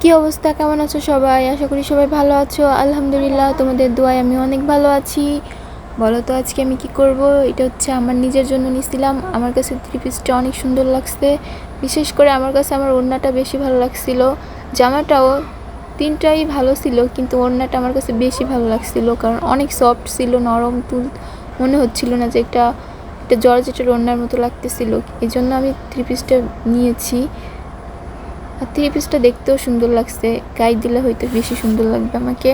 কি অবস্থা? কেমন আছো সবাই? আশা করি সবাই ভালো আছো। আলহামদুলিল্লাহ, তোমাদের দোয়ায় আমি অনেক ভালো আছি। বলো তো, আজকে আমি কি করব? এটা হচ্ছে আমার নিজের জন্য নিছিলাম। আমার কাছে থ্রি পিসটা অনেক সুন্দর লাগছে। বিশেষ করে আমার কাছে আমার ওড়নাটা বেশি ভালো লাগছিল। জামাটাও তিনটাই ভালো ছিল, কিন্তু ওড়নাটা আমার কাছে বেশি ভালো লাগছিল। কারণ অনেক সফট ছিল, নরম তুল মনে হচ্ছিল না যে একটা একটা জর্জেটের ওড়নার মতো লাগতেছিল। এই জন্য আমি থ্রি পিসটা নিয়েছি। আর থ্রি পিসটা দেখতেও সুন্দর লাগছে। গায়ে দিলে হয়তো বেশি সুন্দর লাগবে আমাকে।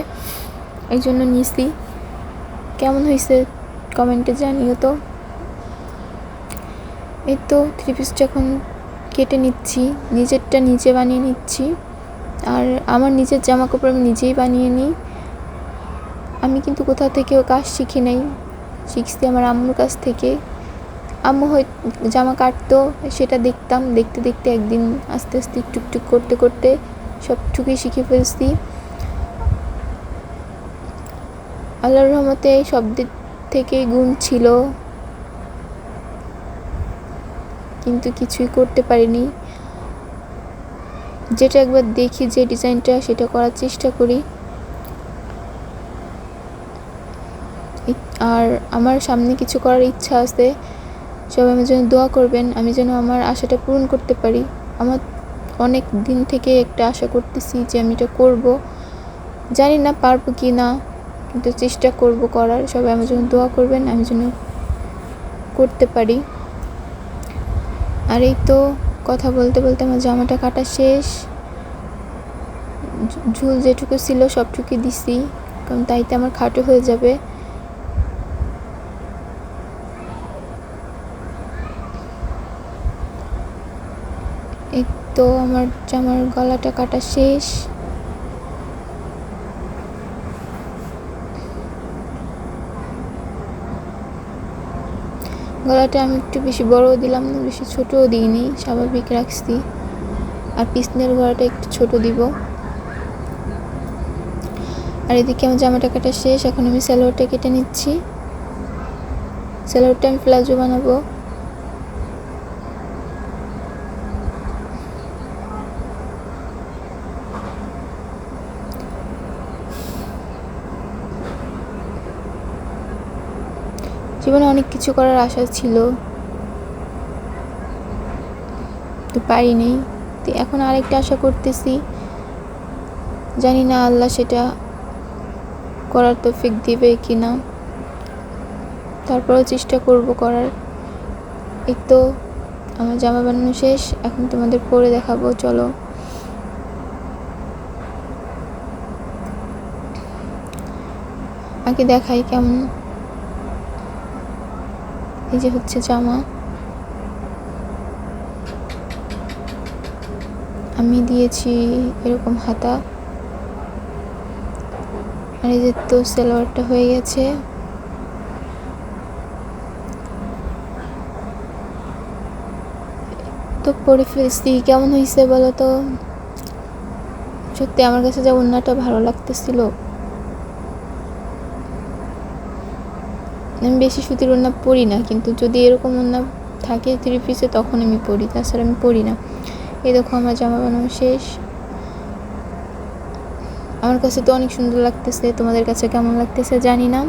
এই জন্য নিয়েছি। কেমন হয়েছে কমেন্টে জানিও তো। এই তো থ্রি পিসটা এখন কেটে নিচ্ছি। নিজেরটা নিজে বানিয়ে নিচ্ছি। আর আমার নিজের জামা কাপড় আমি নিজেই বানিয়ে নিই। আমি কিন্তু কোথাও থেকেও কাজ শিখি নাই। শিখছি আমার আম্মুর কাছ থেকে। আম্মু হয় জামা কাটতো, সেটা দেখতাম, দেখতে দেখতে একদিন আস্তে আস্তে টুকটুক করতে করতে সবটুকুই শিখে ফেলছি। আল্লাহর রহমতে সব দিক থেকেই গুণ ছিল। কিন্তু কিছুই করতে পারিনি। যেটা একবার দেখি যে ডিজাইনটা, সেটা করার চেষ্টা করি। আর আমার সামনে কিছু করার ইচ্ছা আছে। সবাই আমার জন্য দোয়া করবেন, আমি যেন আমার আশাটা পূরণ করতে পারি। আমার অনেক দিন থেকে একটা আশা করতেছি যে আমি এটা করব। জানি না পারব কি না, কিন্তু চেষ্টা করব করার। সবাই আমার জন্য দোয়া করবেন, আমি যেন করতে পারি। আর এই তো কথা বলতে বলতে আমার জামাটা কাটা শেষ। ঝুল যেটুকু ছিল সবটুকু দিছি, কারণ তাইতে আমার খাটো হয়ে যাবে। এই তো আমার জামার গলাটা কাটা শেষ। গলাটা আমি একটু বেশি বড়ও দিলাম না, বেশি ছোটও দিইনি, স্বাভাবিক রাখছি। আর পিছনের গলাটা একটু ছোট দিব। আর এদিকে আমার জামাটা কাটা শেষ, এখন আমি স্যালোয়ারটা কেটে নিচ্ছি। স্যালোয়ারটা আমি প্লাজো বানাবো। জীবনে অনেক কিছু করার আশা ছিল। তো পারিনি। তো এখন আরেকটা আশা করতেছি। জানি না আল্লাহ সেটা করার তৌফিক দিবে কি না তারপরেও চেষ্টা করব করার। এই তো, আমার জামা বানানো শেষ। এখন তোমাদের পরে দেখাবো, চলো। আগে দেখাই কেমন। যে হচ্ছে জামা। আমি দিয়েছি এরকম হাতা। আর এই যে তো সালোয়ারটা হয়ে গেছে। তো পরে ফেলছি। কেমন হয়েছে বলো তো? সত্যি আমার কাছে যা অন্যটা ভালো লাগতেছিল। আমি বেশি সুতির ওড়না পরি না, কিন্তু যদি এরকম ওড়না থাকে থ্রি পিসে তখন আমি পরি, তাছাড়া আমি পরি না। এই দেখো আমার জামা বানানো শেষ। আমার কাছে তো অনেক সুন্দর লাগতেছে, তোমাদের কাছে কেমন লাগতেছে জানি না।